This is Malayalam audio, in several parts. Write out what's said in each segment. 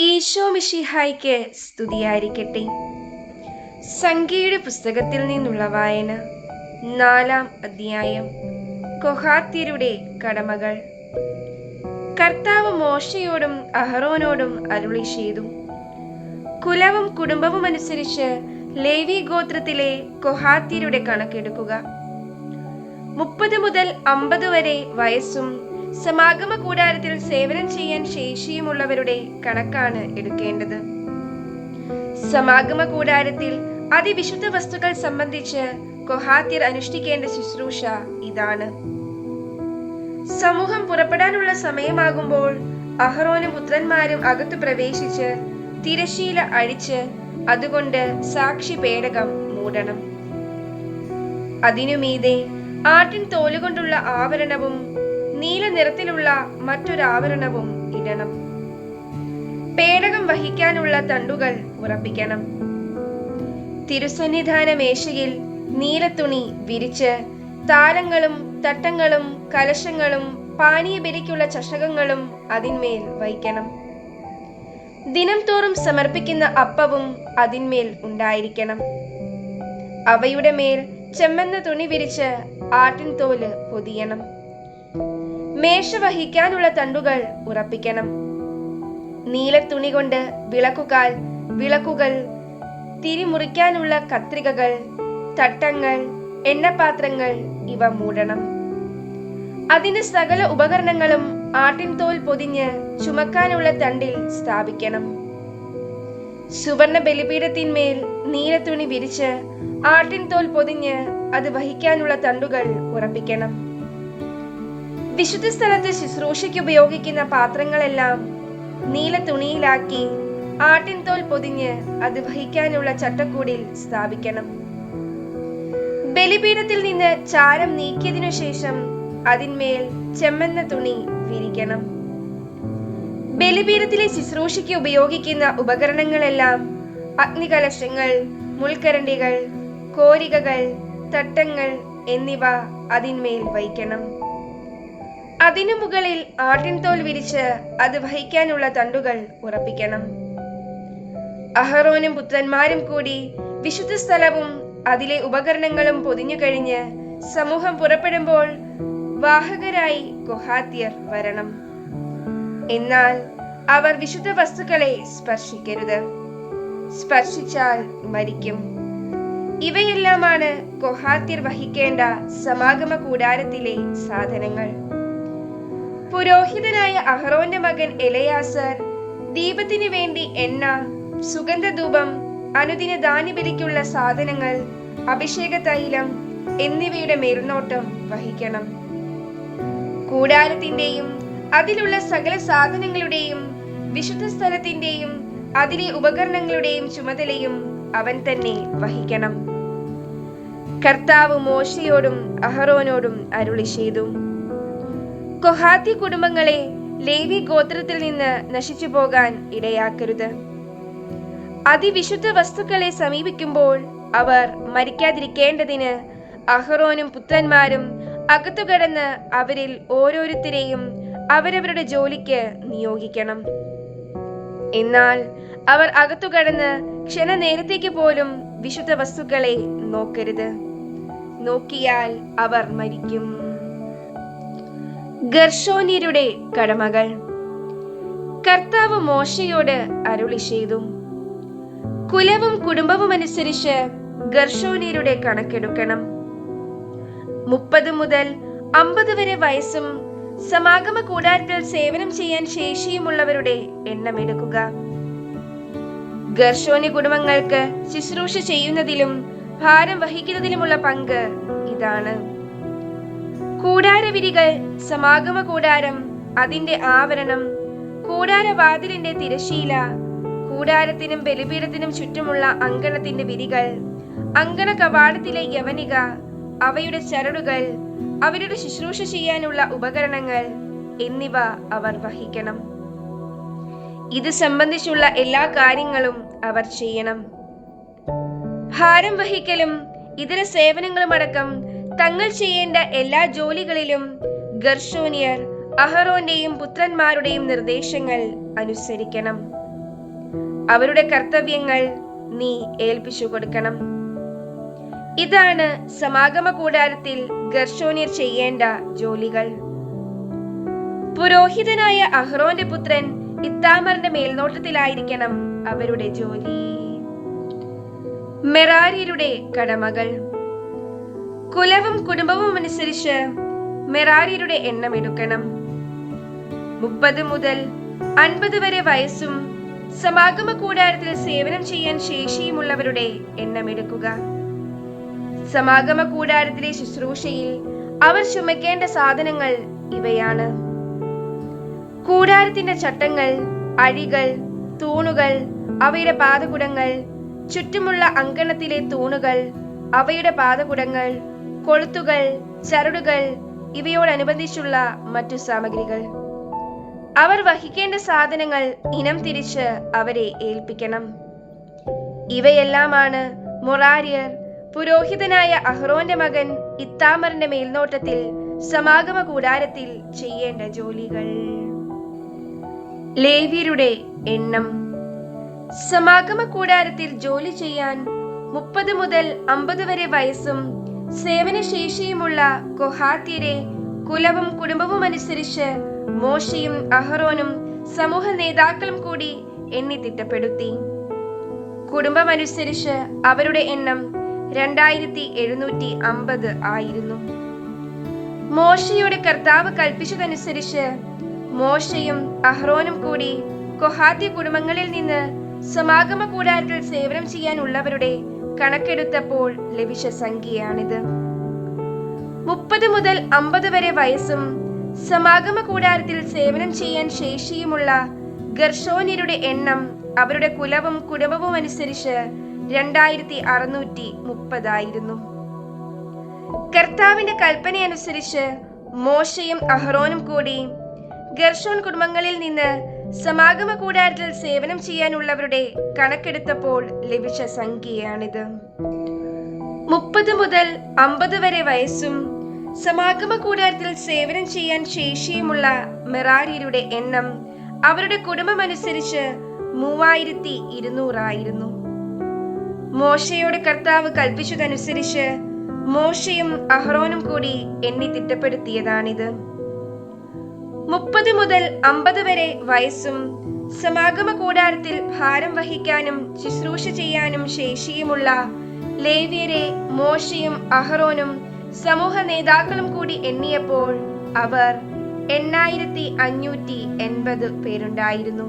ഈശോ മിഷിഹായ്ക്ക് സ്തുതിയായിരിക്കട്ടെ. സംഖ്യയുടെ പുസ്തകത്തിൽ നിന്നുള്ള വായന നാലാം അധ്യായം കൊഹാത്യരുടെ കടമകൾ. കർത്താവ് മോശയോടും അഹറോനോടും അരുളി ചെയ്തു. കുലവും കുടുംബവും അനുസരിച്ച് ലേവി ഗോത്രത്തിലെ കൊഹാത്യരുടെ കണക്കെടുക്കുക. മുപ്പത് മുതൽ അമ്പത് വരെ വയസ്സും സമാഗമ കൂടാരത്തിൽ സേവനം ചെയ്യാൻ ശേഷിയുമുള്ളവരുടെ കണക്കാണ് എടുക്കേണ്ടത്. സമാഗമ കൂടാരത്തിൽ അതിവിശുദ്ധ വസ്തുക്കൾ സംബന്ധിച്ച് കൊഹാത്തിർ അനുഷ്ഠിക്കേണ്ട ശുശ്രൂഷ ഇതാണ്. സമൂഹം പുറപ്പെടാനുള്ള സമയമാകുമ്പോൾ അഹ്റോനും പുത്രന്മാരും അകത്തു പ്രവേശിച്ച് തിരശീല അഴിച്ച് അതുകൊണ്ട് സാക്ഷി പേടകം മൂടണം. അതിനുമീതെ ആട്ടിൻ തോലുകൊണ്ടുള്ള ആവരണവും നീല നിറത്തിലുള്ള മറ്റൊരാവരണവും ഇടണം. പേടകം വഹിക്കാനുള്ള തണ്ടുകൾ ഉറപ്പിക്കണം. തിരുസന്നിധാന മേശയിൽ നീലത്തുണി വിരിച്ച് താരങ്ങളും തട്ടങ്ങളും കലശങ്ങളും പാനീയബലിക്കുള്ള ചഷകങ്ങളും അതിന്മേൽ വഹിക്കണം. ദിനം തോറും സമർപ്പിക്കുന്ന അപ്പവും അതിന്മേൽ ഉണ്ടായിരിക്കണം. അവയുടെ മേൽ ചെമ്മന്ന തുണി വിരിച്ച് ആട്ടിൻ തോൽ പൊതിയണം. മേശ വഹിക്കാനുള്ള തണ്ടുകൾ ഉറപ്പിക്കണം. നീല തുണി കൊണ്ട് വിളക്കുകാൽ വിളക്കുകൾ തിരിമുറിക്കാനുള്ള കത്രികകൾ തട്ടങ്ങൾ എണ്ണപാത്രങ്ങൾ ഇവ മൂടണം. അതിന്റെ സകല ഉപകരണങ്ങളും ആട്ടിൻ തോൽ പൊതിഞ്ഞ് ചുമക്കാനുള്ള തണ്ടിൽ സ്ഥാപിക്കണം. സുവർണ ബലിപീഠത്തിന്മേൽ നീലത്തുണി വിരിച്ച് ആട്ടിൻ തോൽ പൊതിഞ്ഞ് അത് വഹിക്കാനുള്ള തണ്ടുകൾ ഉറപ്പിക്കണം. വിശുദ്ധ സ്ഥലത്ത് ശുശ്രൂഷയ്ക്ക് ഉപയോഗിക്കുന്ന പാത്രങ്ങളെല്ലാം നീല തുണിയിലാക്കി ആട്ടിൻ തോൽ പൊതിഞ്ഞ് അത് വഹിക്കാനുള്ള ചട്ടക്കൂടിൽ സ്ഥാപിക്കണം. ബലിപീഠത്തിൽ നിന്ന് ചാരം നീക്കിയതിനു ശേഷം അതിന്മേൽ ചെമ്മന്ന തുണി വിരിക്കണം. ബലിപീഠത്തിലെ ശുശ്രൂഷയ്ക്ക് ഉപയോഗിക്കുന്ന ഉപകരണങ്ങളെല്ലാം അഗ്നികലശങ്ങൾ മുൾക്കരണ്ടികൾ കോരികകൾ തട്ടങ്ങൾ എന്നിവ അതിന്മേൽ വയ്ക്കണം. അതിനു മുകളിൽ ആട്ടിൻതോൽ വിരിച്ച് അത് വഹിക്കാനുള്ള തണ്ടുകൾ ഉറപ്പിക്കണം. അഹറോനും പുത്രന്മാരും കൂടി വിശുദ്ധ സ്ഥലവും അതിലെ ഉപകരണങ്ങളും പൊതിഞ്ഞു കഴിഞ്ഞ് സമൂഹം പുറപ്പെടുമ്പോൾ വാഹകരായി ഗുഹാത്യർ വരണം. എന്നാൽ അവർ വിശുദ്ധ വസ്തുക്കളെ സ്പർശിക്കരുത്. സ്പർശിച്ചാൽ മരിക്കും. ഇവയെല്ലാമാണ് ഗുഹാത്യർ വഹിക്കേണ്ട സമാഗമ കൂടാരത്തിലെ സാധനങ്ങൾ. പുരോഹിതനായ അഹ്റോന്റെ മകൻ എലയാസർ ദീപത്തിനു വേണ്ടി എണ്ണ സുഗന്ധധൂപം അനുദിന ദാനിബലിക്കുള്ള സാധനങ്ങൾ അഭിഷേക തൈലം എന്നിവയുടെ മേൽനോട്ടം വഹിക്കണം. കൂടാരത്തിന്റെയും അതിലുള്ള സകല സാധനങ്ങളുടെയും വിശുദ്ധ സ്ഥലത്തിന്റെയും അതിലെ ഉപകരണങ്ങളുടെയും ചുമതലയും അവൻ തന്നെ വഹിക്കണം. കർത്താവ് മോശയോടും അഹറോനോടും അരുളി ചെയ്തു കൊഹാത്തി കുടുംബങ്ങളെ ലേവി ഗോത്രത്തിൽ നിന്ന് നശിച്ചു പോകാൻ ഇടയാക്കരുത്. അതിവിശുദ്ധ വസ്തുക്കളെ സമീപിക്കുമ്പോൾ അവർ മരിക്കാതിരിക്കേണ്ടതിന് അഹ്റോനും പുത്രന്മാരും അകത്തു കടന്ന് അവരിൽ ഓരോരുത്തരെയും അവരവരുടെ ജോലിക്ക് നിയോഗിക്കണം. എന്നാൽ അവർ അകത്തു കടന്ന് ക്ഷണനേരത്തേക്ക് പോലും വിശുദ്ധ വസ്തുക്കളെ നോക്കരുത്. നോക്കിയാൽ അവർ മരിക്കും. ഗർഷോന്യരുടെ കടമകൾ. കർത്താവ് മോശയോട് അരുളി ചെയ്തു. കുലവും കുടുംബവും അനുസരിച്ച് ഗർഷോന്യരുടെ കണക്കെടുക്കണം. മുപ്പത് മുതൽ അമ്പത് വരെ വയസ്സും സമാഗമ കൂടാരത്തിൽ സേവനം ചെയ്യാൻ ശേഷിയുമുള്ളവരുടെ എണ്ണം എടുക്കുക. ഗർഷോന്യ കുടുംബങ്ങൾക്ക് ശുശ്രൂഷ ചെയ്യുന്നതിലും ഭാരം വഹിക്കുന്നതിലുമുള്ള പങ്ക് ഇതാണ്. കൂടാരവിരികൾ സമാഗമ കൂടാരം അതിന്റെ ആവരണം കൂടാരവാതിലിന്റെ തിരശീല കൂടാരത്തിനും ബലിപീഠത്തിനും ചുറ്റുമുള്ള അങ്കണത്തിന്റെ വിരികൾ അങ്കണ കവാടത്തിലെ യവനിക അവയുടെ ചരടുകൾ അവരുടെ ശുശ്രൂഷ ചെയ്യാനുള്ള ഉപകരണങ്ങൾ എന്നിവ അവർ വഹിക്കണം. ഇത് സംബന്ധിച്ചുള്ള എല്ലാ കാര്യങ്ങളും അവർ ചെയ്യണം. ഭാരം വഹിക്കലും ഇതര സേവനങ്ങളും അടക്കം തങ്ങൾ ചെയ്യേണ്ട എല്ലാ ജോലികളിലും ഗർഷോനിയർ അഹറോന്റെയും പുത്രന്മാരുടെയും നിർദ്ദേശങ്ങൾ അനുസരിക്കണം. അവരുടെ കർത്തവ്യങ്ങൾ നീ ഏൽപ്പിച്ചു കൊടുക്കണം. ഇതാണ് സമാഗമ കൂടാരത്തിൽ ഗർഷോനിയർ ചെയ്യേണ്ട ജോലികൾ. പുരോഹിതനായ അഹ്റോന്റെ പുത്രൻ ഇത്താമറിന്റെ മേൽനോട്ടത്തിലായിരിക്കണം അവരുടെ ജോലി. മെറാരിയരുടെ കടമകൾ. കുലവും കുടുംബവും അനുസരിച്ച് മെറാരിയരുടെ എണ്ണം എടുക്കണം. മുപ്പത് മുതൽ അൻപത് വരെ വയസ്സും സമാഗമ കൂടാരത്തിൽ സേവനം ചെയ്യാൻ ശേഷിയുമുള്ളവരുടെ എണ്ണം എടുക്കുക. സമാഗമ കൂടാരത്തിലെ ശുശ്രൂഷയിൽ അവർ ചുമക്കേണ്ട സാധനങ്ങൾ ഇവയാണ്. കൂടാരത്തിന്റെ ചട്ടങ്ങൾ അഴികൾ തൂണുകൾ അവയുടെ പാതകുടങ്ങൾ ചുറ്റുമുള്ള അങ്കണത്തിലെ തൂണുകൾ അവയുടെ പാതകുടങ്ങൾ കൊളുത്തുകൾ ചരടുകൾ ഇവയോടനുബന്ധിച്ചുള്ള മറ്റു സാമഗ്രികൾ. അവർ വഹിക്കേണ്ട സാധനങ്ങൾ ഇനം തിരിച്ച് അവരെ ഏൽപ്പിക്കണം. ഇവയെല്ലാമാണ് മൊറാരിയർ പുരോഹിതനായ അഹ്റോന്റെ മകൻ ഇത്താമറിന്റെ മേൽനോട്ടത്തിൽ സമാഗമ കൂടാരത്തിൽ ചെയ്യേണ്ട ജോലികൾ. ലേവ്യരുടെ എണ്ണം. സമാഗമ കൂടാരത്തിൽ ജോലി ചെയ്യാൻ മുപ്പത് മുതൽ അമ്പത് വരെ വയസ്സും സേവനശേഷിയുമുള്ള കൊഹാത്യരെ കുലവും കുടുംബവും അനുസരിച്ച് മോശയും അഹറോനും സമൂഹ നേതാക്കളും കൂടി എണ്ണി തിട്ടപ്പെടുത്തി. കുടുംബമനുസരിച്ച് അവരുടെ എണ്ണം രണ്ടായിരത്തി എഴുന്നൂറ്റി അമ്പത് ആയിരുന്നു. മോശയുടെ കർത്താവ് കൽപ്പിച്ചതനുസരിച്ച് മോശയും അഹ്റോനും കൂടി കൊഹാത്തി കുടുംബങ്ങളിൽ നിന്ന് സമാഗമ കൂടാരത്തിൽ സേവനം ചെയ്യാനുള്ളവരുടെ കണക്കെടുത്തപ്പോൾ ലഭിച്ച സംഖ്യയാണിത്. മുപ്പത് മുതൽ അമ്പത് വരെ വയസ്സും സമാഗമ കൂടാരത്തിൽ സേവനം ചെയ്യാൻ ശേഷിയുമുള്ള ഗർഷോന്യരുടെ എണ്ണം അവരുടെ കുലവും കുടുംബവും അനുസരിച്ച് രണ്ടായിരത്തി അറുന്നൂറ്റി മുപ്പതായിരുന്നു. കർത്താവിന്റെ കൽപ്പനയനുസരിച്ച് മോശയും അഹ്റോനും കൂടി ഗർഷോൻ കുടുംബങ്ങളിൽ നിന്ന് സമാഗമ കൂടാരത്തിൽ സേവനം ചെയ്യാനുള്ളവരുടെ കണക്കെടുത്തപ്പോൾ ലഭിച്ച സംഖ്യയാണിത്. മുപ്പത് മുതൽ അമ്പത് വരെ വയസ്സും സമാഗമ കൂടാരത്തിൽ സേവനം ചെയ്യാൻ ശേഷിയുമുള്ള മെറാരിയരുടെ എണ്ണം അവരുടെ കുടുംബമനുസരിച്ച് മൂവായിരത്തി ഇരുന്നൂറായിരുന്നു. മോശയോട് കർത്താവ് കൽപ്പിച്ചതനുസരിച്ച് മോശയും അഹ്റോനും കൂടി എണ്ണി തിട്ടപ്പെടുത്തിയതാണിത്. മുപ്പത് മുതൽ അമ്പത് വരെ വയസ്സും സമാഗമ കൂടാരത്തിൽ ഭാരം വഹിക്കാനും ശുശ്രൂഷ ചെയ്യാനും ശേഷിയുമുള്ള ലേവ്യരെ മോശയും അഹ്റോനും സമൂഹ നേതാക്കളും കൂടി എണ്ണിയപ്പോൾ അവർ എണ്ണായിരത്തി അഞ്ഞൂറ്റി എൺപത് പേരുണ്ടായിരുന്നു.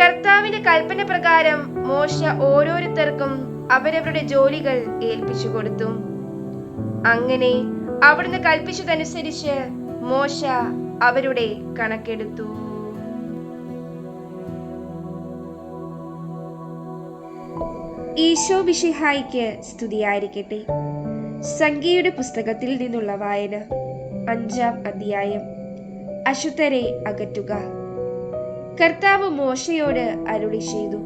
കർത്താവിന്റെ കൽപ്പന പ്രകാരം മോശ ഓരോരുത്തർക്കും അവരവരുടെ ജോലികൾ ഏൽപ്പിച്ചു കൊടുത്തു. അങ്ങനെ അവിടുന്ന് കൽപ്പിച്ചതനുസരിച്ച് മോശ അവരുടെ കണക്കെടുത്തു. ഈശോ വിഷിഹായിക്ക് സ്തുതിയായിരിക്കട്ടെ. സംഖ്യയുടെ പുസ്തകത്തിൽ നിന്നുള്ള വായന അഞ്ചാം അധ്യായം. അശുദ്ധരെ അകറ്റുക. കർത്താവ് മോശയോട് അരുളി ചെയ്തു.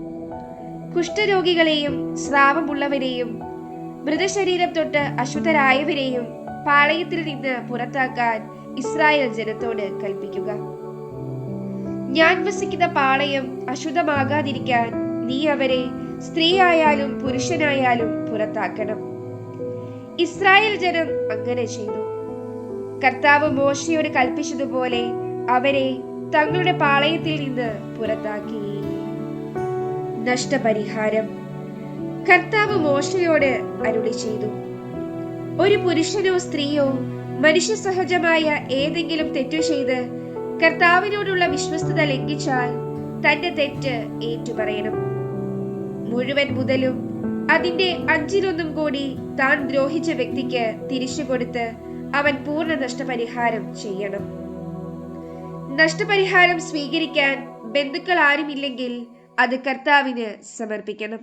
കുഷ്ഠരോഗികളെയും സ്രാവമുള്ളവരെയും മൃതശരീരം തൊട്ട് അശുദ്ധരായവരെയും പാളയത്തിൽ നിന്ന് പുറത്താക്കാൻ ഇസ്രായേൽ ജനത്തോട് കൽപ്പിക്കുക. ഞാൻ വസിക്കുന്ന പാളയം അശുദ്ധമാകാതിരിക്കാൻ നീ അവരെ സ്ത്രീയായാലും പുരുഷനായാലും പുറത്താക്കണം. ഇസ്രായേൽ ജനം അങ്ങനെ ചെയ്തു. കർത്താവ് മോശയോട് കൽപ്പിച്ചതുപോലെ അവരെ തങ്ങളുടെ പാളയത്തിൽ നിന്ന് പുറത്താക്കി. നഷ്ടപരിഹാരം കർത്താവ് മോശയോട് അരുളി ചെയ്തു ഒരു പുരുഷനോ സ്ത്രീയോ മനുഷ്യ സഹജമായ ഏതെങ്കിലും തെറ്റു ചെയ്ത് കർത്താവിനോടുള്ള വിശ്വസ്തത ലംഘിച്ചാൽ തന്റെ തെറ്റ് ഏറ്റുപറയണം. മുഴുവൻ മുതലും അതിന്റെ അഞ്ചിലൊന്നും കൂടി താൻ ദ്രോഹിച്ച വ്യക്തിക്ക് തിരിച്ചു കൊടുത്ത് അവൻ പൂർണ നഷ്ടപരിഹാരം ചെയ്യണം. നഷ്ടപരിഹാരം സ്വീകരിക്കാൻ ബന്ധുക്കൾ ആരുമില്ലെങ്കിൽ അത് കർത്താവിന് സമർപ്പിക്കണം.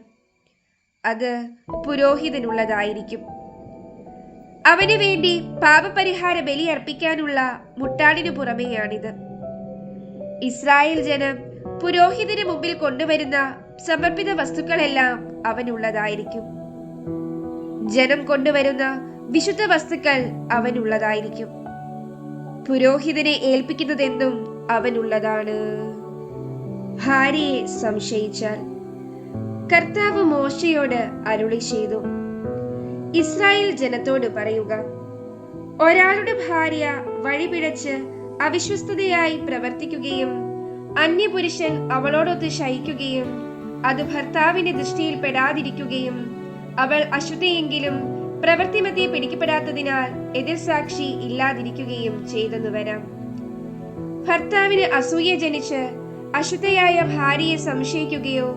അത് പുരോഹിതനുള്ളതായിരിക്കും. അവന് വേണ്ടി പാപപരിഹാര ബലി അർപ്പിക്കാനുള്ള മുട്ടാടിനു പുറമെയാണിത്. ഇസ്രായേൽ ജനം പുരോഹിതന് മുമ്പിൽ കൊണ്ടുവരുന്ന സമർപ്പിത വസ്തുക്കളെല്ലാം അവനുള്ളതായിരിക്കും. ജനം കൊണ്ടുവരുന്ന വിശുദ്ധ വസ്തുക്കൾ അവനുള്ളതായിരിക്കും. പുരോഹിതനെ ഏൽപ്പിക്കുന്നതെന്തും അവനുള്ളതാണ്. ഭാര്യയെ സംശയിച്ചാൽ കർത്താവ് മോശയോട് അരുളി ചെയ്തു. ഇസ്രായേൽ ജനത്തോട് പറയുക ഒരാളുടെ ഭാര്യ വഴിപിഴച്ച് അവിശ്വസ്തതയായി പ്രവർത്തിക്കുകയും അന്യപുരുഷൻ അവളോടൊത്ത് ശയിക്കുകയും അത് ഭർത്താവിന്റെ ദൃഷ്ടിയിൽ പെടാതിരിക്കുകയും അവൾ അശുദ്ധയെങ്കിലും പ്രവൃത്തിമധ്യേ പിടിക്കപ്പെടാത്തതിനാൽ എതിർ സാക്ഷി ഇല്ലാതിരിക്കുകയും ചെയ്തെന്നു വരാം. ഭർത്താവിന് അസൂയ ജനിച്ച് അശുദ്ധയായ ഭാര്യയെ സംശയിക്കുകയോ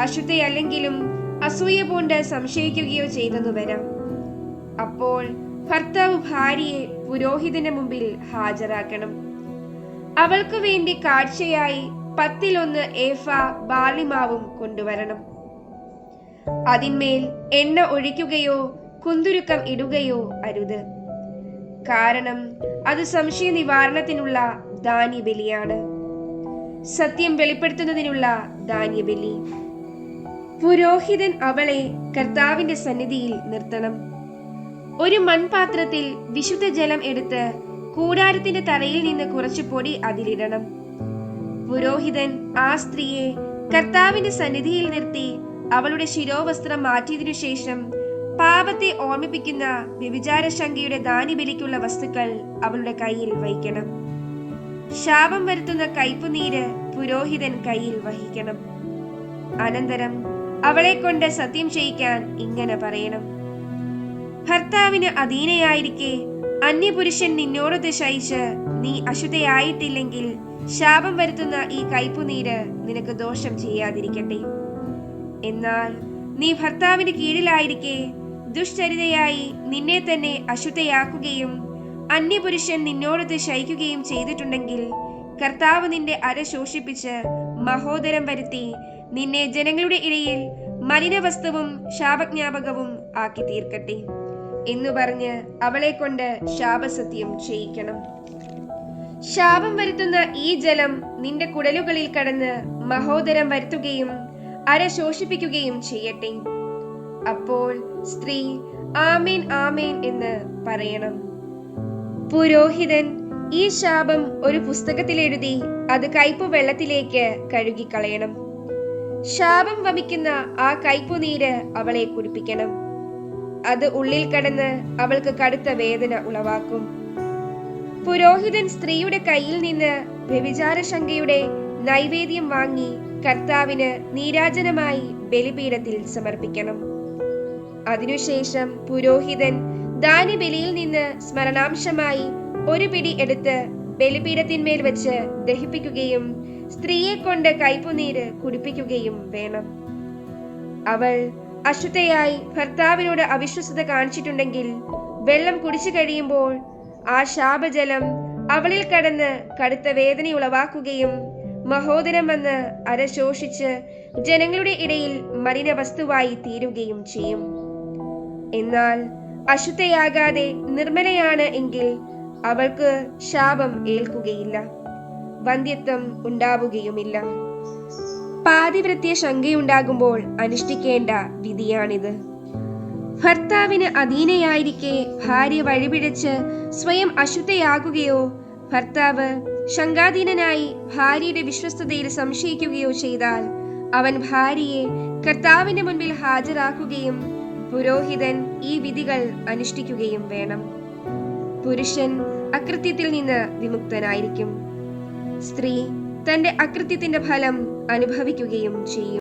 അശുദ്ധയല്ലെങ്കിലും അസൂയ പൂണ്ട് സംശയിക്കുകയോ ചെയ്തെന്നു വരാം. അപ്പോൾ ഭർത്താവ് ഭാര്യയെ പുരോഹിതന്റെ മുമ്പിൽ ഹാജരാക്കണം. അവൾക്കു വേണ്ടി കാഴ്ചയായി പത്തിലൊന്ന് ഏഫ ബാലിമാവും കൊണ്ടുവരണം. അതിന്മേൽ എണ്ണ ഒഴിക്കുകയോ കുന്തുരുക്കം ഇടുകയോ അരുത്. കാരണം അത് സംശയ നിവാരണത്തിനുള്ള ധാന്യബലിയാണ്. സത്യം വെളിപ്പെടുത്തുന്നതിനുള്ള ധാന്യബലി. പുരോഹിതൻ അവളെ കർത്താവിന്റെ സന്നിധിയിൽ നിർത്തണം. ഒരു മൺപാത്രത്തിൽ വിശുദ്ധ ജലം എടുത്ത് കൂടാരത്തിന്റെ തറയിൽ നിന്ന് കുറച്ച് പൊടി അതിലിടണം. പുരോഹിതൻ ആ സ്ത്രീയെ കർത്താവിന്റെ സന്നിധിയിൽ നിർത്തി അവളുടെ ശിരോവസ്ത്രം മാറ്റിയതിനു ശേഷം പാപത്തെ ഓർമ്മിപ്പിക്കുന്ന വ്യഭിചാര ശങ്കയുടെ ദാനിബലിക്കുള്ള വസ്തുക്കൾ അവളുടെ കയ്യിൽ വഹിക്കണം. ശാപം വരുത്തുന്ന കയ്പുനീര് പുരോഹിതൻ കയ്യിൽ വഹിക്കണം. അനന്തരം അവളെ കൊണ്ട് സത്യം ചെയ്യിക്കാൻ ഇങ്ങനെ പറയണം. ഭർത്താവിന് അധീനയായിരിക്കെ അന്യപുരുഷൻ നിന്നോടൊത്ത് ശയിച്ച് നീ അശുദ്ധയായിട്ടില്ലെങ്കിൽ ശാപം വരുത്തുന്ന ഈ കയ്പുനീര് നിനക്ക് ദോഷം ചെയ്യാതിരിക്കട്ടെ. എന്നാൽ നീ ഭർത്താവിന് കീഴിലായിരിക്കെ ദുഷ്ചരിതയായി നിന്നെ തന്നെ അശുദ്ധയാക്കുകയും അന്യപുരുഷൻ നിന്നോടൊത്ത് ശയിക്കുകയും ചെയ്തിട്ടുണ്ടെങ്കിൽ കർത്താവ് നിന്റെ അര ശോഷിപ്പിച്ച് മഹോദരം വരുത്തി നിന്നെ ജനങ്ങളുടെ ഇടയിൽ മലിനവസ്തുവും ശാപജ്ഞാപകവും ആക്കി തീർക്കട്ടെ എന്നു പറഞ്ഞ് അവളെ കൊണ്ട് ശാപസത്യം ചെയ്യിക്കണം. ശാപം വരുത്തുന്ന ഈ ജലം നിന്റെ കുടലുകളിൽ കടന്ന് മഹോദരം വരുത്തുകയും അര ശോഷിപ്പിക്കുകയും ചെയ്യട്ടെ. അപ്പോൾ സ്ത്രീ ആമേൻ ആമേൻ എന്ന് പറയണം. പുരോഹിതൻ ഈ ശാപം ഒരു പുസ്തകത്തിൽ എഴുതി അത് കയ്പ് വെള്ളത്തിലേക്ക് കഴുകിക്കളയണം. ശാപം വമിക്കുന്ന ആ കൈപ്പുനീര് അവളെ കുടിപ്പിക്കണം. അത് ഉള്ളിൽ കടന്ന് അവൾക്ക് കടുത്ത വേദന ഉളവാക്കും. പുരോഹിതൻ സ്ത്രീയുടെ കയ്യിൽ നിന്ന് വ്യഭിചാരശങ്കയുടെ നൈവേദ്യം വാങ്ങി കർത്താവിന് നീരാജനമായി ബലിപീഠത്തിൽ സമർപ്പിക്കണം. അതിനുശേഷം പുരോഹിതൻ ദാനബലിയിൽ നിന്ന് സ്മരണാംശമായി ഒരു പിടി എടുത്ത് ബലിപീഠത്തിന്മേൽ വെച്ച് ദഹിപ്പിക്കുകയും സ്ത്രീയെ കൊണ്ട് കൈപ്പുനീര് കുടിപ്പിക്കുകയും വേണം. അവൾ അശുദ്ധയായി ഭർത്താവിനോട് അവിശ്വസത കാണിച്ചിട്ടുണ്ടെങ്കിൽ വെള്ളം കുടിച്ചു കഴിയുമ്പോൾ ആ ശാപജലം അവളിൽ കടന്ന് കടുത്ത വേദന ഉളവാക്കുകയും മഹോദരം വന്ന് അരശോഷിച്ച് ജനങ്ങളുടെ ഇടയിൽ മലിന വസ്തുവായി തീരുകയും ചെയ്യും. എന്നാൽ അശുദ്ധയാകാതെ നിർമ്മലയാണ് എങ്കിൽ അവൾക്ക് ശാപം ഏൽക്കുകയില്ല. വന്ധ്യത്വം ഉണ്ടാവുകയുമില്ല. പാതിവൃത്യ ശങ്കയുണ്ടാകുമ്പോൾ അനുഷ്ഠിക്കേണ്ട വിധിയാണിത്. ഭർത്താവിന് അധീനയായിരിക്കെ ഭാര്യ വഴിപിഴച്ച് സ്വയം അശുദ്ധയാകുകയോ ഭർത്താവ് ശങ്കാധീനനായി ഭാര്യയുടെ വിശ്വസ്തതയിൽ സംശയിക്കുകയോ ചെയ്താൽ അവൻ ഭാര്യയെ കർത്താവിന്റെ മുൻപിൽ ഹാജരാക്കുകയും പുരോഹിതൻ ഈ വിധികൾ അനുഷ്ഠിക്കുകയും വേണം. പുരുഷൻ അകൃത്യത്തിൽ നിന്ന് വിമുക്തനായിരിക്കും. സ്ത്രീ തന്റെ അകൃത്യത്തിന്റെ ഫലം അനുഭവിക്കുകയും ചെയ്യും.